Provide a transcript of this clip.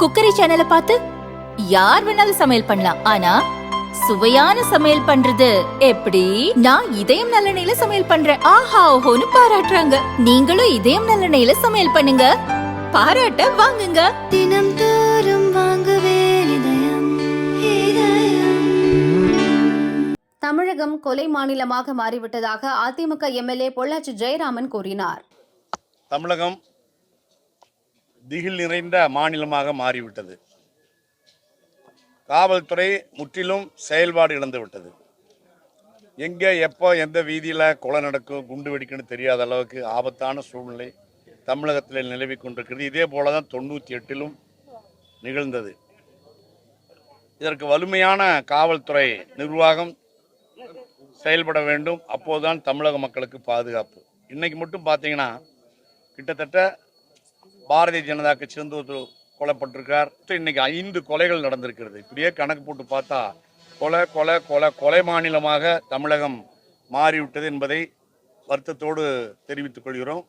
Cookery சேனலை பார்த்து யார் வேணாலும் சமையல் பண்ணலாம். ஆனா சுவையான சமையல் பண்றது எப்படி? நான் இதயம் நல்லெண்ணெயில சமையல் பண்றேன். ஆஹா ஓஹோன்னு பாராட்டுறாங்க. நீங்களும் இதயம் நல்லெண்ணெயில சமையல் பண்ணுங்க. பாராட்ட வாங்குங்க. தினம் தோறும் வாங்குவே இதயம் இதயம். தமிழகம் கொலை மாநிலமாக மாறிவிட்டதாக அதிமுக எம்எல்ஏ பொள்ளாச்சி ஜெயராமன் கூறினார். தமிழகம் திகில் நிறைந்த மாநிலமாக மாறிவிட்டது. காவல்துறை முற்றிலும் செயல்பாடு இழந்துவிட்டது. எங்கே எப்போ எந்த வீதியில் கொலை நடக்கும் குண்டு வெடிக்கும்னு தெரியாத அளவுக்கு ஆபத்தான சூழ்நிலை தமிழகத்தில் நிலவி கொண்டிருக்கிறது. இதே போல தான் தொண்ணூற்றி எட்டிலும் நிகழ்ந்தது. இதற்கு வலிமையான காவல்துறை நிர்வாகம் செயல்பட வேண்டும். அப்போதுதான் தமிழக மக்களுக்கு பாதுகாப்பு. இன்னைக்கு மட்டும் பார்த்தீங்கன்னா கிட்டத்தட்ட பாரதிய ஜனதா கட்சியிலிருந்து ஒரு கொலைப்பட்டிருக்கார் இன்னைக்கு ஐந்து கொலைகள் நடந்திருக்கிறது. இப்படியே கணக்கு போட்டு பார்த்தா கொலை கொலை கொலை கொலை மாநிலமாக தமிழகம் மாறிவிட்டது என்பதை வருத்தத்தோடு தெரிவித்துக் கொள்கிறோம்.